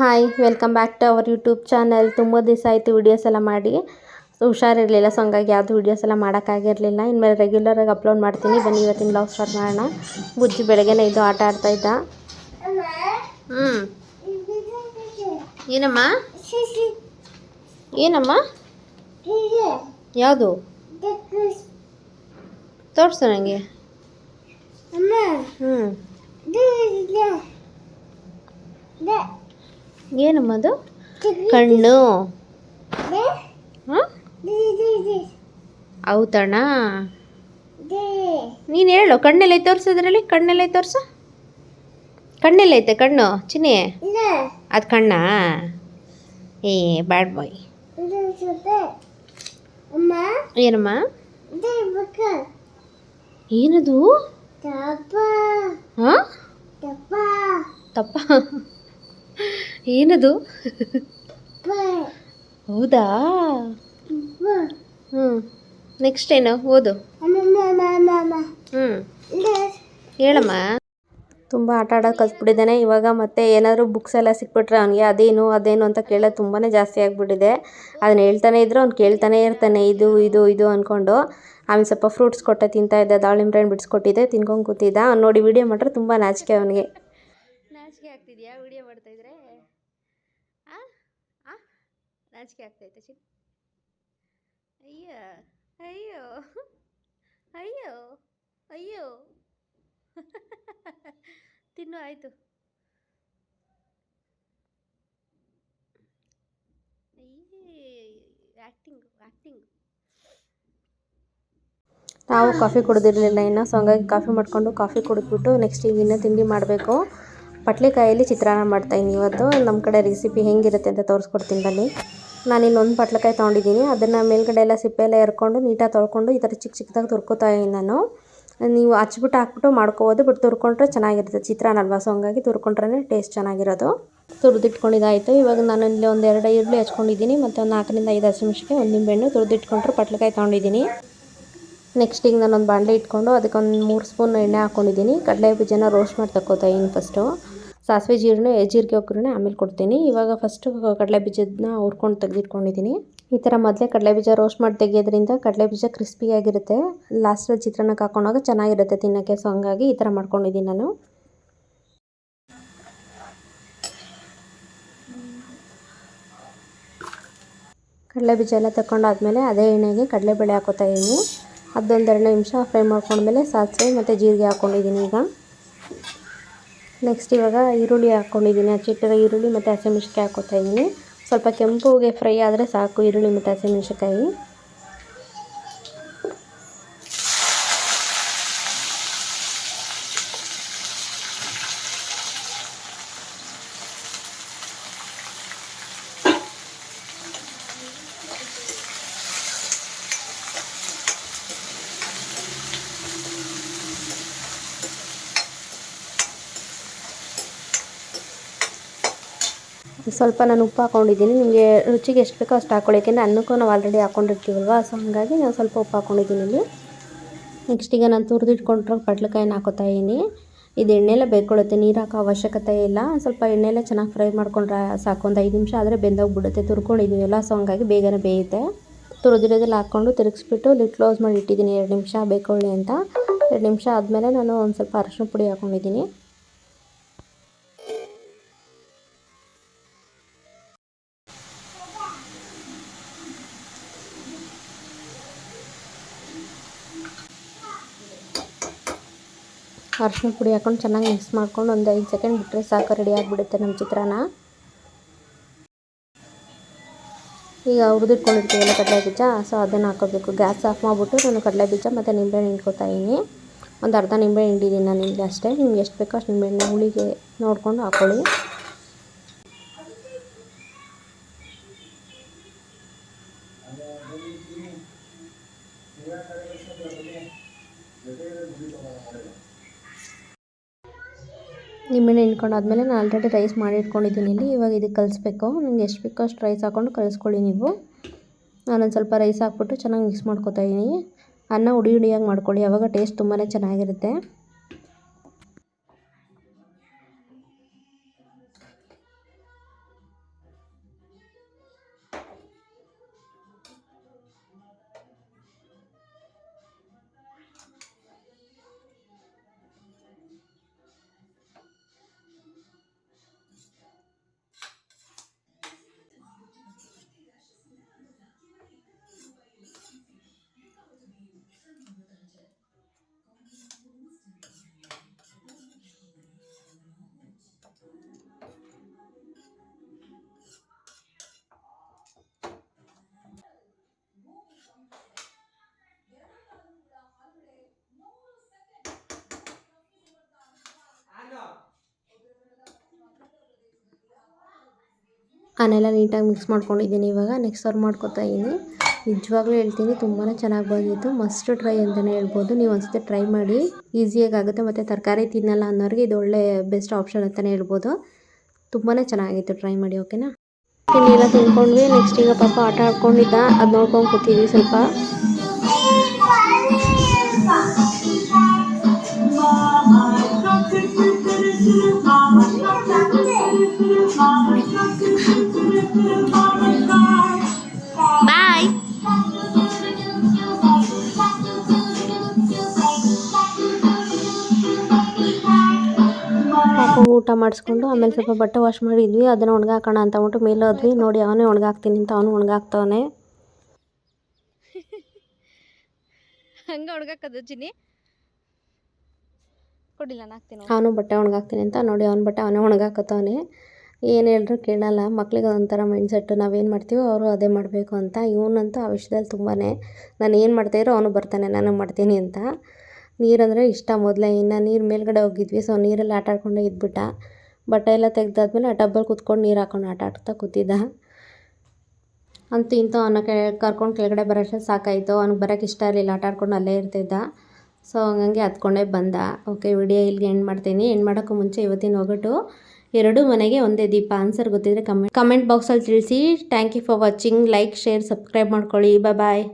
Hi, welcome back to our YouTube channel. ತುಂಬ ದಿವಸ ಆಯಿತು ವೀಡಿಯೋಸ್ ಎಲ್ಲ ಮಾಡಿ. ಹುಷಾರಿರಲಿಲ್ಲ ಸೊ ಹಂಗಾಗಿ ಯಾವುದು ವೀಡಿಯೋಸ್ ಎಲ್ಲ ಮಾಡೋಕ್ಕಾಗಿರಲಿಲ್ಲ ಇನ್ಮೇಲೆ ರೆಗ್ಯುಲರಾಗಿ ಅಪ್ಲೋಡ್ ಮಾಡ್ತೀನಿ. ಬನ್ನಿ, ಇವತ್ತಿನ ಬ್ಲಾಗ್ ಸ್ಟಾರ್ಟ್ ಮಾಡೋಣ. ಬುಜ್ಜಿ ಬೆಳಗ್ಗೆನೇ ಇದು ಆಟ ಆಡ್ತಾ ಇದ್ದ. ಹ್ಞೂ ಏನಮ್ಮ? ಏನಮ್ಮ? ಯಾವುದು? ತೋರಿಸ ನನಗೆ ಹ್ಞೂ ಏನಮ್ಮ ಅದು? ಕಣ್ಣು. ಹೌದಣ್ಣ ನೀನು ಹೇಳು ಕಣ್ಣೆಲ್ಲ ತೋರಿಸೋದ್ರಲ್ಲಿ ಕಣ್ಣೆಲ್ಲ ತೋರಿಸು. ಕಣ್ಣೆಲ್ಲ ಐತೆ ಕಣ್ಣು ಚಿನ್ನಿ? ಅದು ಕಣ್ಣ? ಏ ಬ್ಯಾಡ್ ಬಾಯ್ ಏನಮ್ಮ? ಏನದು? ತಪ್ಪ ತಪ್ಪ ಏನದು? ಹೌದಾ? ಹ್ಞೂ ನೆಕ್ಸ್ಟ್ ಏನು? ಓದು. ಹ್ಞೂ ಹೇಳಮ್ಮ. ತುಂಬ ಆಟ ಆಡೋದು ಕಲ್ತ್ಬಿಟ್ಟಿದ್ದಾನೆ. ಇವಾಗ ಮತ್ತೆ ಏನಾದರೂ ಬುಕ್ಸ್ ಎಲ್ಲ ಸಿಕ್ಬಿಟ್ರೆ ಅವನಿಗೆ ಅದೇನು ಅದೇನು ಅಂತ ಕೇಳೋದು ತುಂಬಾ ಜಾಸ್ತಿ ಆಗಿಬಿಟ್ಟಿದೆ. ಅದನ್ನ ಹೇಳ್ತಾನೆ ಇದ್ರೆ ಅವ್ನು ಕೇಳ್ತಾನೆ ಇರ್ತಾನೆ. ಇದು ಇದು ಇದು ಅಂದ್ಕೊಂಡು ಆಮೇಲೆ ಸ್ವಲ್ಪ ಫ್ರೂಟ್ಸ್ ಕೊಟ್ಟೆ ತಿಂತ ಇದ್ದ. ದಾಳಿಂಬ್ರೆ ಹಣ್ಣು ಬಿಡಿಸ್ಕೊಟ್ಟಿದ್ದೆ. ತಿನ್ಕೊಂಡು ಕೂತಿದ್ದ. ಅವ್ನು ನೋಡಿ ವಿಡಿಯೋ ಮಾಡ್ರೆ ತುಂಬ ನಾಚಿಕೆ ಅವನಿಗೆ. ನಾಚಿಕೆ ಆಗ್ತಿದ್ಯಾ? ವಿಡಿಯೋ ಮಾಡ್ತಾ ಇದ್ರೆ ಆ ಆ ನಾಚಿಕೆ ಆಗ್ತೈತೆ ಚಿನ್ ಅಯ್ಯ, ಅಯ್ಯೋ ಅಯ್ಯೋ ಅಯ್ಯೋ. ತಿನ್ನು, ಆಯಿತು. ಆ್ಯಕ್ಟಿಂಗ್ ಆ್ಯಕ್ಟಿಂಗ್ ನಾವು ಕಾಫಿ ಕುಡಿದಿರಲಿಲ್ಲ ಇನ್ನು ಸೊ ಹಂಗಾಗಿ ಕಾಫಿ ಮಾಡಿಕೊಂಡು ಕಾಫಿ ಕುಡಿದ್ಬಿಟ್ಟು ನೆಕ್ಸ್ಟ್ ಈಗ ಇನ್ನೂ ತಿಂಡಿ ಮಾಡಬೇಕು ಪಟ್ಲಿಕಾಯಲ್ಲಿ ಚಿತ್ರಾನ್ನ ಮಾಡ್ತಾಯಿದ್ದೀನಿ ಇವತ್ತು ನಮ್ಮ ಕಡೆ ರೆಸಿಪಿ ಹೆಂಗಿರುತ್ತೆ ಅಂತ ತೋರಿಸ್ಕೊಡ್ತೀನಿ ಬನ್ನಿ ನಾನು ಇನ್ನೊಂದು ಪಟ್ಲಕಾಯಿ ತೊಗೊಂಡಿದ್ದೀನಿ. ಅದನ್ನು ಮೇಲ್ಗಡೆ ಎಲ್ಲ ಸಿಪ್ಪೆ ಎಲ್ಲ ಎರ್ಕೊಂಡು ನೀಟಾಗಿ ತೊಳ್ಕೊಂಡು ಈ ಥರ ಚಿಕ್ಕ ಚಿಕ್ಕದಾಗಿ ತುರ್ಕೋತಾ ಇದ್ದೀನಿ ನಾನು. ನೀವು ಹಚ್ಬಿಟ್ಟು ಹಾಕ್ಬಿಟ್ಟು ಮಾಡ್ಕೋಬೋದು, ಬಟ್ ತುರ್ಕೊಂಡ್ರೆ ಚೆನ್ನಾಗಿರುತ್ತೆ. ಚಿತ್ರಾನ್ನ ಅಲ್ವಾ? ಸೊ ಹಂಗಾಗಿ ತುರ್ಕೊಂಡ್ರೆ ಟೇಸ್ಟ್ ಚೆನ್ನಾಗಿರೋದು. ತುರಿದಿಟ್ಕೊಂಡಿದ್ದಾಯಿತು. ಇವಾಗ ನಾನು ಇಲ್ಲಿ ಒಂದು ಎರಡು ಈರುಳ್ಳಿ ಹಚ್ಕೊಂಡಿದ್ದೀನಿ ಮತ್ತು ಒಂದು ನಾಲ್ಕರಿಂದ ಐದು ಹಸಿಮೆಣ್ಸಿಗೆ ಒಂದು ನಿಂಬೆಹಣ್ಣು ತುರಿದಿಟ್ಕೊಂಡ್ರೆ ಪಟ್ಲಕಾಯಿ ತೊಗೊಂಡಿದ್ದೀನಿ. ನೆಕ್ಸ್ಟ್ ಈಗ ನಾನೊಂದು ಬಾಣಲೆ ಇಟ್ಕೊಂಡು ಅದಕ್ಕೊಂದು ಮೂರು ಸ್ಪೂನ್ ಎಣ್ಣೆ ಹಾಕ್ಕೊಂಡಿದ್ದೀನಿ ಕಡಲೆ ಬೀಜನ ರೋಸ್ಟ್ ಮಾಡಿ ತಗೋತಾ ಫಸ್ಟು ಸಾಸಿವೆ ಜೀರಿಗೆ ಜೀರಿಗೆ ಒಗ್ಗರಣೆ ಆಮೇಲೆ ಕೊಡ್ತೀನಿ. ಇವಾಗ ಫಸ್ಟು ಕಡಲೆ ಬೀಜದನ್ನ ಹುರ್ಕೊಂಡು ತೆಗೆದಿಟ್ಕೊಂಡಿದ್ದೀನಿ ಈ ಥರ ಮೊದಲೇ ಕಡಲೆ ಬೀಜ ರೋಸ್ಟ್ ಮಾಡಿ ತೆಗೆಯೋದ್ರಿಂದ ಕಡಲೆ ಬೀಜ ಕ್ರಿಸ್ಪಿಯಾಗಿರುತ್ತೆ ಲಾಸ್ಟಲ್ಲಿ ಚಿತ್ರಾನ್ನಕ್ಕೆ ಹಾಕೊಂಡಾಗ ಚೆನ್ನಾಗಿರುತ್ತೆ ತಿನ್ನೋಕ್ಕೆ. ಸೊ ಹಂಗಾಗಿ ಈ ಥರ ಮಾಡ್ಕೊಂಡಿದ್ದೀನಿ ನಾನು. ಕಡಲೆ ಬೀಜ ಎಲ್ಲ ತಗೊಂಡಾದ್ಮೇಲೆ ಅದೇ ಎಣ್ಣೆಗೆ ಕಡಲೆಬೇಳೆ ಹಾಕೋತಾ ಇದ್ದೀನಿ ಅದೊಂದೆರಡು ನಿಮಿಷ ಫ್ರೈ ಮಾಡ್ಕೊಂಡ್ಮೇಲೆ ಸಾಸಿವೆ ಮತ್ತು ಜೀರಿಗೆ ಹಾಕ್ಕೊಂಡಿದ್ದೀನಿ ಈಗ. ನೆಕ್ಸ್ಟ್ ಇವಾಗ ಈರುಳ್ಳಿ ಹಾಕ್ಕೊಂಡಿದ್ದೀನಿ. ಹಚ್ಚಿಟ್ಟಿರೋ ಈರುಳ್ಳಿ ಮತ್ತು ಹಸಿಮೆಣ್ಸಿಕಾಯಿ ಹಾಕ್ಕೊತಾ ಇದ್ದೀನಿ. ಸ್ವಲ್ಪ ಕೆಂಪುಗೆ ಫ್ರೈ ಆದರೆ ಸಾಕು ಈರುಳ್ಳಿ ಮತ್ತು ಹಸಿಮೆಣ್ಸಿಕಾಯಿ ಸ್ವಲ್ಪ ನಾನು ಉಪ್ಪು ಹಾಕೊಂಡಿದ್ದೀನಿ. ನಿಮಗೆ ರುಚಿಗೆ ಎಷ್ಟು ಬೇಕೋ ಅಷ್ಟು ಹಾಕ್ಕೊಳ್ಳಿ ಯಾಕೆಂದರೆ ಅನ್ನಕ್ಕೂ ನಾವು ಆಲ್ರೆಡಿ ಹಾಕೊಂಡಿರ್ತೀವಲ್ವ? ಸೊ ಹಾಗಾಗಿ ನಾನು ಸ್ವಲ್ಪ ಉಪ್ಪು ಹಾಕ್ಕೊಂಡಿದ್ದೀನಿ ಇಲ್ಲಿ. ನೆಕ್ಸ್ಟ್ ಈಗ ನಾನು ತುರಿದಿಟ್ಕೊಂಡಿರೋ ಕಡ್ಲೆಕಾಯಿನ ಹಾಕೋತಾ ಇದ್ದೀನಿ ಇದು ಎಣ್ಣೆಲ್ಲ ಬೇಯ್ಕೊಳ್ಳುತ್ತೆ. ನೀರು ಹಾಕೋ ಅವಶ್ಯಕತೆ ಇಲ್ಲ. ಸ್ವಲ್ಪ ಎಣ್ಣೆಲ್ಲ ಚೆನ್ನಾಗಿ ಫ್ರೈ ಮಾಡ್ಕೊಂಡ್ರೆ ಸಾಕು. ಒಂದು ಐದು ನಿಮಿಷ ಆದರೆ ಬೆಂದೋಗ್ಬಿಡುತ್ತೆ. ತುರ್ಕೊಂಡಿದ್ದೀವಲ್ಲ ಸೊ ಹಂಗಾಗಿ ಬೇಗನೆ ಬೇಯುತ್ತೆ. ತುರಿದಿರೋದೆಲ್ಲ ಹಾಕ್ಕೊಂಡು ತಿರುಗಿಸ್ಬಿಟ್ಟು ಲಿಟ್ ಕ್ಲೋಸ್ ಮಾಡಿ ಇಟ್ಟಿದ್ದೀನಿ. ಎರಡು ನಿಮಿಷ ಬೇಕೊಳ್ಳಿ ಅಂತ. ಎರಡು ನಿಮಿಷ ಆದಮೇಲೆ ನಾನು ಒಂದು ಸ್ವಲ್ಪ ಅರಶಿನ ಪುಡಿ ಹಾಕ್ಕೊಂಡಿದ್ದೀನಿ ಅರಶಿನ ಪುಡಿ ಹಾಕೊಂಡು ಚೆನ್ನಾಗಿ ಮಿಕ್ಸ್ ಮಾಡ್ಕೊಂಡು ಒಂದು ಐದು ಸೆಕೆಂಡ್ ಬಿಟ್ಟರೆ ಸಾಕು, ರೆಡಿ ಆಗಿಬಿಡುತ್ತೆ ನಮ್ಮ ಚಿತ್ರಾನ್ನ. ಈಗ ಹುರಿದಿಟ್ಕೊಂಡಿರ್ತೀವಲ್ಲ ಕಡಲೆ ಬೀಜ. ಸೊ ಅದನ್ನು ಹಾಕೋಬೇಕು. ಗ್ಯಾಸ್ ಆಫ್ ಮಾಡಿಬಿಟ್ಟು ನಾನು ಕಡಲೆ ಬೀಜ ಮತ್ತು ನಿಂಬೆಹಣ್ಣು ಹಿಂಡ್ಕೊತಾ ಇದ್ದೀನಿ ಒಂದು ಅರ್ಧ ನಿಂಬೆ ಹಿಂಡಿದ್ದೀನಿ ನಾನು ನಿಮಗೆ ಅಷ್ಟೇ. ನಿಮ್ಗೆ ಎಷ್ಟು ಬೇಕೋ ಅಷ್ಟು ನಿಂಬೆಹಣ್ಣು ಹುಳಿಗೆ ನೋಡಿಕೊಂಡು ಹಾಕ್ಕೊಳ್ಳಿ ನಿಂಬೆಹಣ್ಣು ಹಿಂಡ್ಕೊಂಡಾದ್ಮೇಲೆ ನಾನು ಆಲ್ರೆಡಿ ರೈಸ್ ಮಾಡಿ ಇಟ್ಕೊಂಡಿದ್ದೀನಿ ಇಲ್ಲಿ. ಇವಾಗ ಇದಕ್ಕೆ ಕಲಿಸ್ಬೇಕು. ನಿಮ್ಗೆ ಎಷ್ಟು ಬೇಕೋ ಅಷ್ಟು ರೈಸ್ ಹಾಕ್ಕೊಂಡು ಕಲಿಸ್ಕೊಳ್ಳಿ ನೀವು. ನಾನೊಂದು ಸ್ವಲ್ಪ ರೈಸ್ ಹಾಕ್ಬಿಟ್ಟು ಚೆನ್ನಾಗಿ ಮಿಕ್ಸ್ ಮಾಡ್ಕೊತಾ ಇದ್ದೀನಿ ಅನ್ನ ಉಡಿ ಉಡಿಯಾಗಿ ಮಾಡ್ಕೊಳ್ಳಿ. ಆವಾಗ ಟೇಸ್ಟ್ ತುಂಬಾ ಚೆನ್ನಾಗಿರುತ್ತೆ. ಅವನ್ನೆಲ್ಲ ನೀಟಾಗಿ ಮಿಕ್ಸ್ ಮಾಡ್ಕೊಂಡಿದ್ದೀನಿ ಇವಾಗ. ನೆಕ್ಸ್ಟ್ ಸರ್ವ್ ಮಾಡ್ಕೊತಾ ಇದ್ದೀನಿ ನಿಜವಾಗ್ಲೂ ಹೇಳ್ತೀನಿ ತುಂಬಾ ಚೆನ್ನಾಗಿ ಬಂದಿತ್ತು. ಮಸ್ಟ್ ಟ್ರೈ ಅಂತಲೇ ಹೇಳ್ಬೋದು. ನೀವು ಒಂದ್ಸತಿ ಟ್ರೈ ಮಾಡಿ ಈಸಿಯಾಗಿ ಆಗುತ್ತೆ. ಮತ್ತು ತರಕಾರಿ ತಿನ್ನಲ್ಲ ಅನ್ನೋರಿಗೆ ಇದು ಒಳ್ಳೆ ಬೆಸ್ಟ್ ಆಪ್ಷನ್ ಅಂತಲೇ ಹೇಳ್ಬೋದು. ತುಂಬಾ ಚೆನ್ನಾಗಿತ್ತು ಟ್ರೈ ಮಾಡಿ ಓಕೆನಾ ತಿಂಡಿ ಎಲ್ಲ ತಿನ್ಕೊಂಡ್ವಿ. ನೆಕ್ಸ್ಟ್ ಈಗ ಪಾಪ ಆಟ ಆಡ್ಕೊಂಡಿದ್ದ. ಅದು ನೋಡ್ಕೊಂಡು ಕೂತಿದ್ವಿ ಸ್ವಲ್ಪ. ಊಟ ಮಾಡಿಸ್ಕೊಂಡು ಆಮೇಲೆ ಸ್ವಲ್ಪ ಬಟ್ಟೆ ವಾಶ್ ಮಾಡಿದ್ವಿ. ಅದನ್ನು ಒಣಗಾಕೋಣ ಅಂತ ಅಂದ್ಬಿಟ್ಟು ಮೇಲೆ ಹೋದ್ವಿ. ನೋಡಿ ಅವನೇ ಒಣಗಾಕ್ತೀನಿ ಅಂತ ಅವನು ಒಣಗಾಕ್ತವನೆ. ಹಂಗೆ ಚಿನ್ನಿ ಕೊಡಿಲ್ಲ ನಾನು ಅವನು ಬಟ್ಟೆ ಒಣಗಾಕ್ತೀನಿ ಅಂತ ನೋಡಿ ಅವ್ನ ಬಟ್ಟೆ ಅವನೇ ಒಣಗಾಕತ್ತವನೆ. ಏನು ಹೇಳಿದ್ರು ಕೇಳಲ್ಲ ಮಕ್ಳಿಗೆ ಒಂಥರ ಮೈಂಡ್ ಸೆಟ್ಟು ನಾವೇನು ಮಾಡ್ತೀವೋ ಅವರು ಅದೇ ಮಾಡಬೇಕು ಅಂತ. ಇವನಂತೂ ಆ ವಿಷಯದಲ್ಲಿ ತುಂಬಾ ನಾನು ಏನು ಮಾಡ್ತಾಯಿರೋ ಅವನು ಬರ್ತಾನೆ ನಾನು ಮಾಡ್ತೀನಿ ಅಂತ. ನೀರಂದರೆ ಇಷ್ಟ. ಮೊದಲೇ ಇನ್ನು ನೀರು ಮೇಲ್ಗಡೆ ಹೋಗಿದ್ವಿ ಸೊ ನೀರಲ್ಲಿ ಆಟ ಆಡ್ಕೊಂಡು ಇದ್ಬಿಟ್ಟ. ಬಟ್ಟೆ ಎಲ್ಲ ತೆಗೆದಾದ್ಮೇಲೆ ಆ ಟಬ್ಬಲ್ಲಿ ಕುತ್ಕೊಂಡು ನೀರು ಹಾಕೊಂಡು ಆಟ ಆಡ್ತಾ ಕೂತಿದ್ದ. ಅಂತೂ ಇಂತೂ ಅವನ ಕೆ, ಕರ್ಕೊಂಡು ಕೆಳಗಡೆ ಬರೋಷ್ಟು ಸಾಕಾಯಿತು. ಅವ್ನಿಗೆ ಬರೋಕ್ಕೆ ಇಷ್ಟ ಇರಲಿಲ್ಲ, ಆಟ ಆಡ್ಕೊಂಡು ಅಲ್ಲೇ ಇರ್ತಿದ್ದ. ಸೊ ಹಂಗಂಗೆ ಹತ್ಕೊಂಡೇ ಬಂದ. ಓಕೆ, ವಿಡಿಯೋ ಇಲ್ಲಿಗೆ ಎಂಡ್ ಮಾಡ್ತೀನಿ. ಎಂಡ್ ಮಾಡೋಕ್ಕೂ ಮುಂಚೆ ಇವತ್ತಿನ ಒಗಟು ಎರಡೂ ಮನೆಗೆ ಒಂದೇ ದೀಪ. ಆನ್ಸರ್ ಗೊತ್ತಿದ್ರೆ ಕಮೆಂಟ್ ಕಮೆಂಟ್ ಬಾಕ್ಸಲ್ಲಿ ತಿಳಿಸಿ. Thank you for watching like share subscribe ಮಾಡ್ಕೊಳ್ಳಿ. ಬಾಯ್